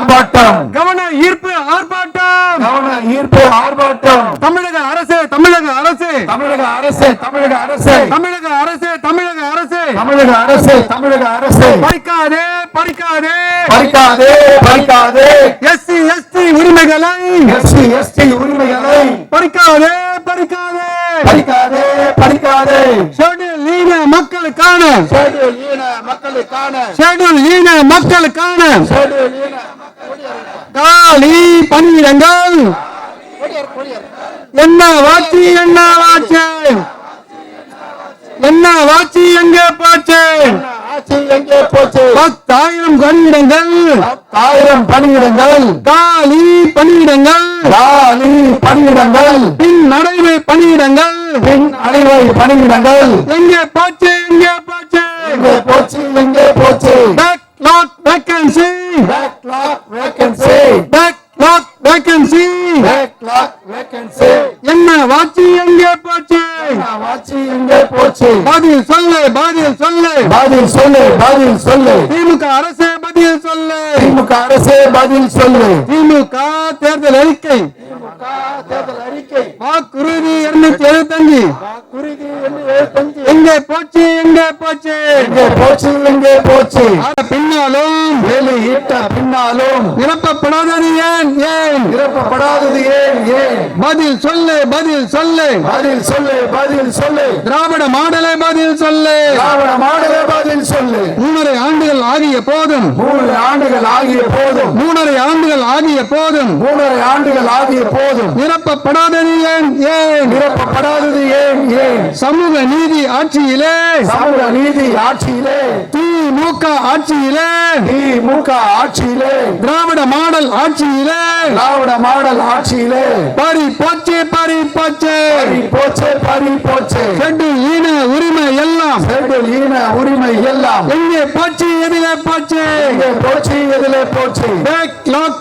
ஆர்ப்பாட்டம். கவன ஈர்ப்பு ஆர்ப்பாட்டம். கவன ஈர்ப்பு ஆர்ப்பாட்டம். தமிழக அரசு தமிழக அரசு. தமிழக அரசு தமிழக அரசு. தமிழக அரசு தமிழக அரசு. தமிழக அரசு தமிழக அரசு. பறிக்காதே பறிக்காதே. பறிக்காதே பறிக்காதே. எஸ்சி எஸ்டி உரிமைகளை. எஸ்சி எஸ்டி உரிமைகளை. பறிக்காதே பறிக்காதே. பறிக்காதே பறிக்காதே. ஷெட்யூல் ஈன மக்களுக்கான. ஷெட்யூல் ஈன மக்களுக்கான. ஷெட்யூல் ஈன மக்களுக்கான. ஷெட்யூல் ஈன காலி பணியிடங்கள் என்ன வாட்சி என்ன வாட்சி என்ன வாட்சி எங்கே போச்சு? ஆட்சி எங்கே போச்சு பத்தாயிரம் பணியிடங்கள் ஆயிரம் பணியிடங்கள் காலி பணியிடங்கள் காலி பணியிடங்கள் பின் நடைமை பணியிடங்கள் பின் அணிவை பணியிடங்கள் எங்கே போச்சு எங்கே போச்சு? எங்கே போச்சு எங்கே போச்சு? Backlog vacancy backlog vacancy backlog vacancy backlog vacancy என்ன வாட்சி எங்கே போச்சு? ஆட்சி எங்கே போச்சு? பதில் சொல்லு பதில் சொல்லு. பதில் சொல்லு பதில் சொல்லு. திமுக அரசு பதில் சொல்லு. திமுக அரசே பதில் சொல்லு. திமுக தேர்தல் அறிக்கை. தேர்தல் அறிக்கை வாக்குறுதி இருநூத்தி எழுபத்தஞ்சு குருதி என்று எழுபத்தஞ்சு எங்கே போச்சு எங்கே போச்சு? எங்கே போச்சு எங்கே போச்சு? ஆன பின்னாலும் வெளியிட்ட பின்னாலும் நிரப்பப்படாதது ஏன் ஏன்? நிரப்பப்படாதது ஏன் ஏன்? பதில் சொல்லு பதில் சொல்லு. பதில் சொல்லு பதில் சொல்லு. திராவிட மாடலை பதில் சொல்லு. திராவிட மாடலே பதில் சொல்லு. மூணரை ஆண்டுகள் ஆகிய போதும். மூணு ஆண்டுகள் ஆகிய போதும். மூணரை ஆண்டுகள் ஆகிய போதும். மூணரை ஆண்டுகள் ஆகிய போதும் நிரப்பப்படாதது ஏன்? ஏன்? நிரப்பப்படாதது ஏன்? ஏன்? சமூக நீதி ஆட்சியிலே. சமூக நீதி ஆட்சியிலே. திமுக ஆட்சியிலே. திமுக ஆட்சியிலே. திராவிட மாடல் ஆட்சியிலே. திராவிட மாடல் ஆட்சியிலே. பறி போச்சு பறி போச்சு. போச்சு பறி போச்சு. ஷெட்யூல் ஈன உரிமை எல்லாம். ஷெட்யூல் ஈன உரிமை எல்லாம். எங்கே போச்சு எதிலே போச்சு. எங்கே போச்சு எதிலே போச்சு.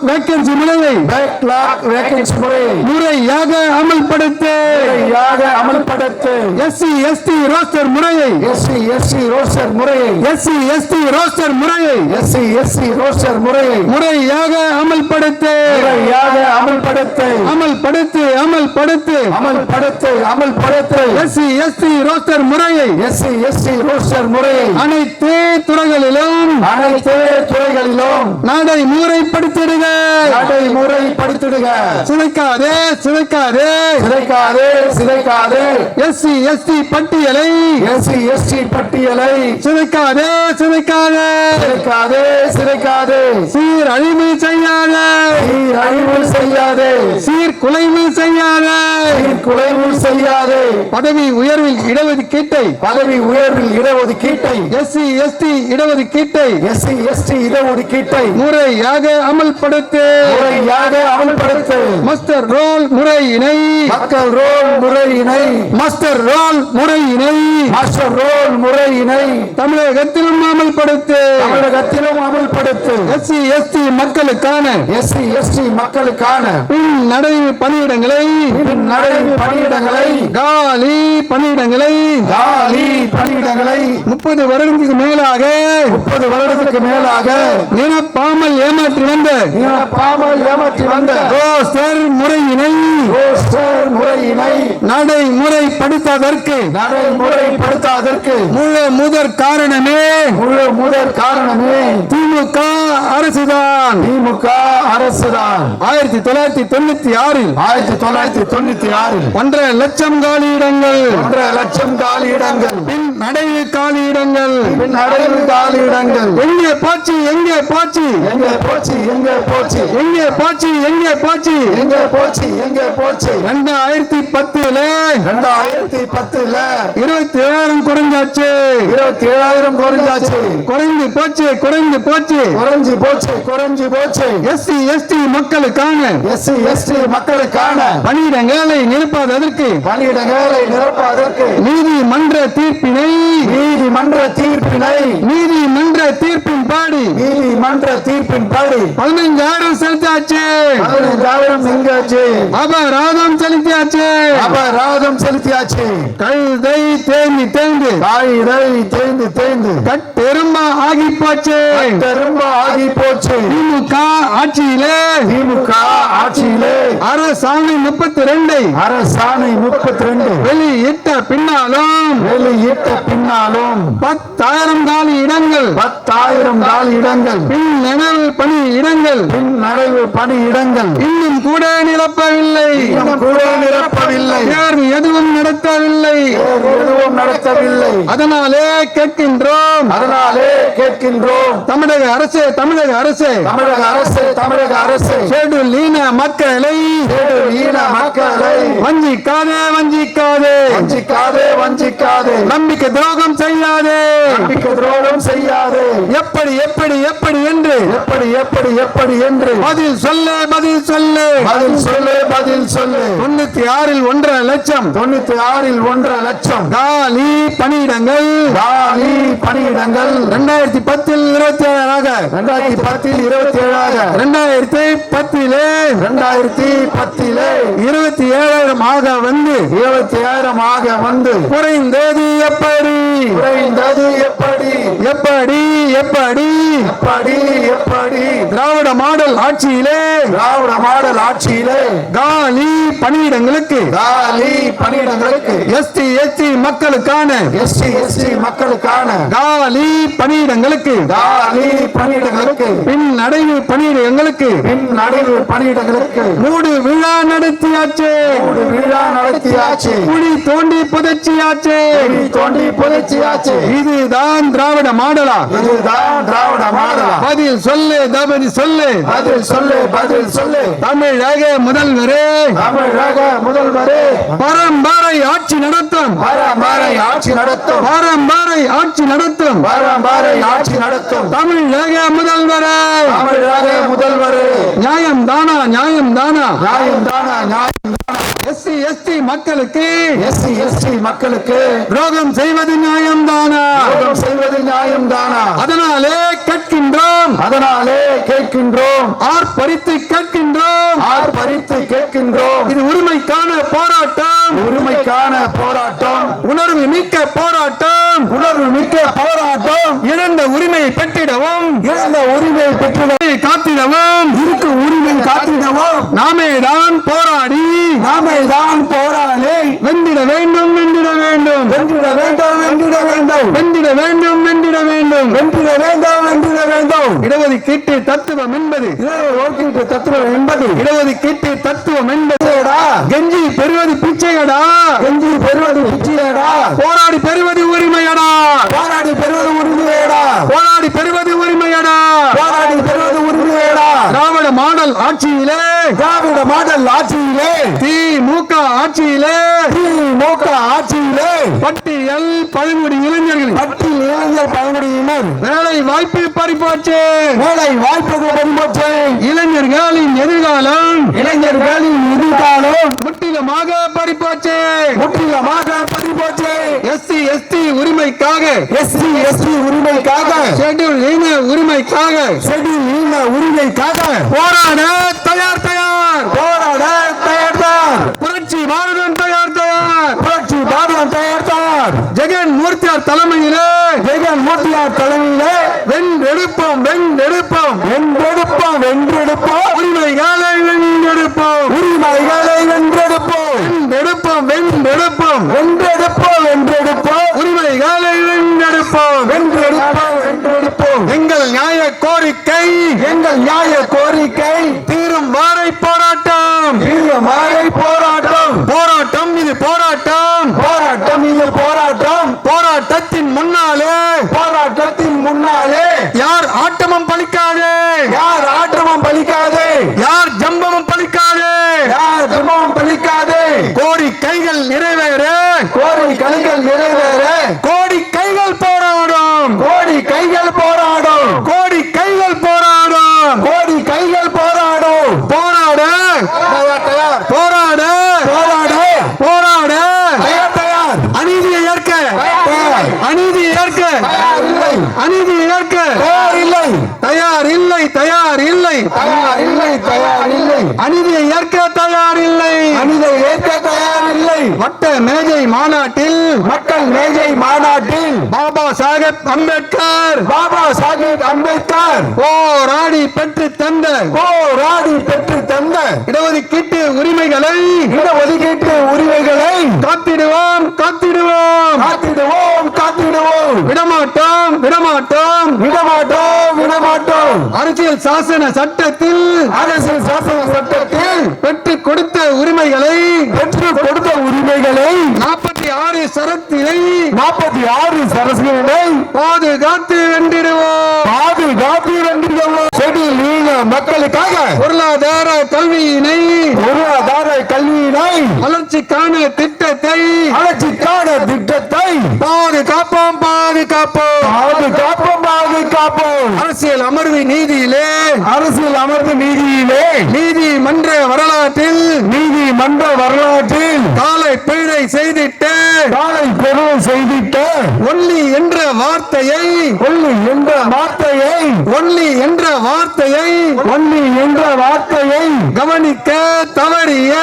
வேக்கன்சி முறையை பேக்லாக் வேகன்சி முறை. முறையாக அமல்படுத்து. முறையாக அமல்படுத்து. எஸ்சி எஸ்டி ரோஸ்டர் முறையை. எஸ்சி எஸ்சி ரோஸ்டர் முறையை. எஸ்சி எஸ்டி ரோஸ்டர் முறையை. எஸ்சி எஸ்சி ரோஸ்டர் முறையை. முறையாக அமல்படுத்து. முறையாக அமல்படுத்து. அமல்படுத்து அமல்படுத்து. அமல்படுத்து அமல்படுத்து. எஸ்சி எஸ்டி ரோஸ்டர் முறையை. எஸ்சி எஸ்சி ரோஸ்டர் முறையை. அனைத்து துறைகளிலும் அனைத்து துறைகளிலும். நடைமுறைப்படுத்திடுக நடைமுறைப்படுத்திடுக சிதைக்காதே சிதைக்காதே. சிதைக்காதே சிதைக்காதே. எஸ்சி எஸ்டி பட்டியலை. எஸ்சி எஸ்டி பட்டியலை. சிதைக்காதே சிதைக்காதே. சிதைக்காதே சிதைக்காதே. சீர் அழிவு செய்யாத. அழிவு செய்யாதே. சீர்குலைவு செய்யாத. குலைவு செய்யாதே. பதவி உயர்வில் இடஒதுக்கீட்டை பதவி உயர்வில் இடஒதுக்கீட்டை எஸ்சி எஸ்டி இடஒதுக்கீட்டை எஸ்சி எஸ்டி இடஒதுக்கீட்டை முறையாக அமல்படுத்து. முறையாக அமல்படுத்து. மஸ்டர் ரோல் முறையினை. மக்கள் ரோல் முறையினை. மாஸ்டர் ரோல் முறையினை. முறையினை தமிழகத்திலும் அமல்படுத்து. தமிழகத்திலும் அமல்படுத்து. எஸ்சி எஸ்டி மக்களுக்கான. எஸ்சி எஸ்டி மக்களுக்கான. நடை பணியிடங்களை. நடை பணியிடங்களை. காலி பணியிடங்களை. காலி பணியிடங்களை. முப்பது வருடத்துக்கு மேலாக. முப்பது வருடத்துக்கு மேலாக. நிரப்பாமல் ஏமாற்றி வந்த. பாமல் ஏமாற்றி வந்த. முறையினை. ரோஸ்டர் முறையினை நடைமுறைப்படுத்தாதற்கு முழு முதற் காரணமே முழு முதற் காரணமே திமுக அரசுதான். திமுக அரசுதான். ஆயிரத்தி தொள்ளாயிரத்தி தொண்ணூத்தி ஆறில் ஆயிரத்தி தொள்ளாயிரத்தி தொண்ணூத்தி ஆறில் ஒன்றரை லட்சம் காலியிடங்கள் ஒன்றரை லட்சம் காலியிடங்கள் பின் நடைவு காலியிடங்கள் பின் அடைவு காலியிடங்கள் எங்கே போச்சு எங்கே போச்சு? எங்கே போச்சு எங்கே போச்சு? எங்கே போச்சு எங்கே போச்சு? எங்கே போச்சு எங்கே போச்சு? ரெண்டாயிரத்தி பத்துல ரெண்டாயிரத்தி பத்துல இருபத்தி ஏழாயிரம் குறைஞ்சாச்சு. இருபத்தி ஏழாயிரம் குறைஞ்சாச்சு. குறைந்து போச்சு குறைந்து போச்சு. குறைஞ்சு போச்சு குறைஞ்சு போச்சு. எஸ்சி எஸ்டி மக்களுக்கான எஸ்சி எஸ்டி மக்களுக்கான பணியிடங்களை நிரப்பாததற்கு பணியிடங்களை நிரப்பாதற்கு நீதிமன்ற தீர்ப்பினை நீதிமன்ற தீர்ப்பினை நீதிமன்ற தீர்ப்பின் பாடி நீதிமன்ற தீர்ப்பின் படி பதினைஞ்சாயிரம் செலுத்தாச்சு. பதினைஞ்சாயிரம் எங்காச்சு அபராதம் அபராதம் செலுத்தியாச்சு. அபராதம் செலுத்தியாச்சு. கழுதை தேய்ந்து தேய்ந்து. காயிடை தேய்ந்து தேய்ந்து. கட்டெரும்பா ஆகி போச்சு ரொம்ப ஆகி போச்சு திமுக ஆட்சியிலே. திமுக ஆட்சியிலே. அரசாணை முப்பத்தி ரெண்டை. அரசாணை முப்பத்தி ரெண்டு. வெளியிட்ட பின்னாலும் வெளியிட்ட பின்னாலும் பத்தாயிரம் காலி இடங்கள் பத்தாயிரம் காலி இடங்கள் பின் நினைவு பணி இடங்கள் பின் நடைவு பணி இடங்கள் இன்னும் கூட நிரப்பவில்லை. கூட நிரப்பவில்லை. தேர்வு எதுவும் நடத்தவில்லை. எதுவும் நடத்தவில்லை. அதனாலே கேட்கின்றோம். அதனாலே கேட்கின்றோம். தமிழக அரசு தமிழக அரசு. தமிழக அரசு தமிழக அரசு. ஷெட்யூல் ஈன மக்களை. ஈன மக்களை. வஞ்சிக்காதே. வஞ்சிக்காதே வஞ்சிக்காதே. வஞ்சிக்காதே நம்பிக்கை துரோகம் செய்யாதே. நம்பிக்கை துரோகம் செய்யாதே. எப்படி எப்படி எப்படி என்று. எப்படி எப்படி எப்படி என்று. பதில் சொல்லு பதில் சொல்லு. பதில் சொல்லு பதில் சொல்லு. தொண்ணூத்தி ஆறில் ஒன்றரை லட்சம். தொண்ணூத்தி ஆறில் ஒன்றரை லட்சம். காலி பணியிடங்கள். காலி பணியிடங்கள். ரெண்டாயிரத்தி பத்தில் இருபத்தி ஏழாக இரண்டாயிரத்தி பத்தில் இருபத்தி ஏழாக ரெண்டாயிரத்தி பத்திலே இரண்டாயிரத்தி பத்திலே இருபத்தி ஏழாயிரம் ஆக வந்து இருபத்தி ஆயிரம் ஆக வந்து குறைந்தது எப்படி? குறைந்தது எப்படி? எப்படி எப்படி? எப்படி எப்படி? திராவிட மாடல் ஆட்சியிலே திராவிட மாடல் ஆட்சியிலே காலி பணியிடங்களுக்கு காலி பணியிடங்களுக்கு எஸ்டி எஸ்டி மக்களுக்கான எஸ்டி எஸ்டி மக்களுக்கான காலி பணியிடங்களுக்கு காலி பணியிடங்களுக்கு பின் நடைவு பணியிடங்களுக்கு பின் நடுவு பணியிடங்களுக்கு மூடு விழா நடத்தியாச்சு. ஒரு விழா நடத்தியாச்சு. குழி தோண்டி புதைச்சியாச்சு. குழி தோண்டி புதைச்சியாச்சு. இதுதான் திராவிட மாடலா? இதுதான் திராவிட மாடலா? பதில் சொல்லு தபதி சொல்லு. பதில் சொல்லு பதில் சொல்லு. தமிழக முதல்வரே. தமிழக முதல்வரே. பரம்பரை ஆட்சி நடத்தும். பாரம்பரை ஆட்சி நடத்தும். பரம்பரை ஆட்சி நடத்தும். பாரம்பரை ஆட்சி நடத்தும். தமிழக முதல்வரே. தமிழக முதல்வரே. நியாயம் தானா நியாயம் தானா நியாயம் தானா நியாயம் எஸ்சி எஸ்டி மக்களுக்கு எஸ்சி எஸ்டி மக்களுக்கு துரோகம் செய்வது நியாயம் தானா துரோகம் செய்வது நியாயம் தானா அதனாலே கேட்கின்றோம். அதனாலே கேட்கின்றோம். ஆர்ப்பரித்து கேட்கின்றோம். ஆர்ப்பரித்து கேட்கின்றோம். இது உரிமைக்கான போராட்டம். உரிமைக்கான போராட்டம். உணர்வு மிக்க போராட்டம். உணர்வு மிக்க போராட்டம். இழந்த உரிமையை பெற்றிடவும். இழந்த உரிமை பெற்றுள்ள காத்திடவும். இருக்கு உரிமை காத்திடவும் நாமே தான் போராடி. நாமே தான் போராடி. வென்றிட வேண்டும் வென்றிட வேண்டும். வென்றிட வேண்டாம் வென்றிட வேண்டும். வென்றிட வேண்டும் வென்றிட வேண்டும். வென்றிட வேண்டாம் வென்றிட வேண்டும். இடஒது கீட்டு தத்துவம் என்பது. இடஒதுக்கீட்டு தத்துவம் என்பது. இடஒது கீட்டு தத்துவம் என்பதுடா கெஞ்சி பெறுவது பிச்சையடா. கெஞ்சி பெறுவது பிச்சையடா. போராடி பெறுவது உரிமையடா. மாடல் ஆட்சியிலே திமுக ஆட்சியிலே திமுக ஆட்சியிலே பட்டியல் பழங்குடி இளைஞர்கள். பட்டி இளைஞர் பழங்குடியினர். வேலை வாய்ப்பு பறிப்போச்சு. வேலை வாய்ப்புகள் பறிபோச்சு இளைஞர்களின் எதிர்காலம். இளைஞர்களின் எதிர்காலம். முற்றிலுமாக பறிப்போச்சு. முற்றிலுமாக எஸ்டி உரிமைக்காக. எஸ்சி எஸ்டி உரிமைக்காக. ஷெட்யூல் இன உரிமைக்காக. செடி ஈன உரிமைக்காக. போராட தயார் தயார். போராட தயார்தான் புரட்சி பாரதம் தயார் தயார். புரட்சி பாரதம் தயார்தான் ஜெகன் மூர்த்தியார் தலைமையிலே. ஜெகன் மூர்த்தியார் தலைமையிலே. வென்றெடுப்போம் வென்றெடுப்போம். வென்றெடுப்போம் வென்றெடுப்போம். உரிமைகளை வென்றெடுப்போம். உரிமைகளை வென்றெடுப்போம். வென்றெடுப்போம் வென்றெடுப்போம். வென்றெடுப்போம் வென்றெடுப்போம். உரிமைகளை வென்றெடுப்போம் வென்றெடுப்போம் வென்றெடுப்போம் எங்கள் நியாய கோரிக்கை. எங்கள் நியாய கோரிக்கை. போராடும். கோடி கைகள் போராடும். கோடி கைகள் போராடும். கோடி கைகள் போராடும். போராட. தயார் தயார் போராட. போராடு. போராட. தயார் தயார் அநீதியை ஏற்க. தயார் அநீதியை ஏற்க. தயார் அநீதியை ஏற்க. தயார் இல்லை. தயார் இல்லை தயார் இல்லை. தயார் இல்லை தயார் இல்லை. அநீதியை ஏற்க தயார் இல்லை. அனிதை வட்ட மேஜை மாநாட்டில் மக்கள் மேஜை மாநாட்டில் பாபா சாஹேப் அம்பேத்கர் பாபா சாஹேப் அம்பேத்கர் போராடி பெற்று தந்த போராடி பெற்று தந்த இடஒதுக்கீட்டு உரிமைகளை இடஒதுக்கீட்டு உரிமைகளை காத்திடுவோம் காத்திடுவோம். காத்திடுவோம் காத்திடுவோம். விடமாட்டோம் விடமாட்டோம். விடமாட்டோம். விடமாட்டோம். அரசியல் சாசன சட்டத்தில் அரசியல் சாசன சட்டத்தில் பெற்று கொடுத்த உரிமைகளை பெற்று கொடுத்த உரிமைகளை நாற்பத்தி ஆறு சரத்தினை நாற்பத்தி ஆறு சரசுகளை பாதுகாத்து வென்றிடுவோம். பாதுகாப்பு வென்றுள்ளோம் செடியில் உள்ள மக்களுக்காக பொருளாதார கல்வியினை வளர்ச்சிக்கான திட்டத்தை வளர்ச்சிக்கான திட்டத்தை பாதுகாப்போம் பாதுகாப்போம். பாதுகாப்போம் பாதுகாப்போம். அரசியல் அமர்வு நீதியிலே அரசியல் அமர்வு நீதியிலே நீதிமன்ற வரலாற்றில் நீதிமன்ற வரலாற்றில் காலை பிழை செய்திட்ட காலை பெருமை செய்திட்ட ஒல்லி என்ற வார்த்தையை கொல்லி என்ற வார்த்தையை ஒல்லி என்ற வார்த்தையை கொல்லி என்ற வார்த்தையை கவனிக்க தவறிய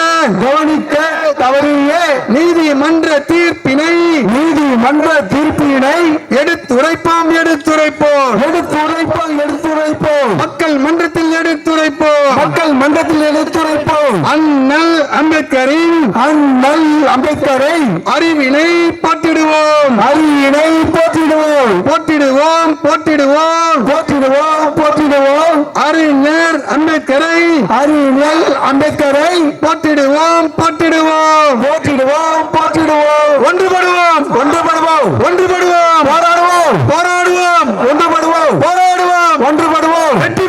கவனிக்க தவறிய நீதிமன்ற தீர்ப்பினை நீதிமன்ற தீர்ப்பினை எடுத்துரைப்போம் எடுத்துரைப்போம். எடுத்துரைப்போம் எடுத்துரைப்போம். மக்கள் மன்றத்தில் எடுத்துரைப்போம். மக்கள் மன்றத்தில் எடுத்துரைப்போம். அண்ணல் அம்பேத்கரின் அண்ணல் அம்பேத்கரை அறிவினை போட்டிடுவோம் அறிவினை போட்டிடுவோம் போற்றிடுவோம் போற்றிடுவோம். போற்றிடுவோம் போற்றிடுவோம். அறிஞர் அம்பேத்கரை அறிஞர் அம்பேத்கரை போற்றிடுவோம் போற்றிடுவோம். போற்றிடுவோம் போற்றிடுவோம். ஒன்றுபடுவோம். ஒன்றுபடுவோம். ஒன்றுபடுவோம். போராடுவோம். போராடுவோம். ஒன்றுபடுவோம். போராடுவோம். ஒன்றுபடுவோம். வெற்றி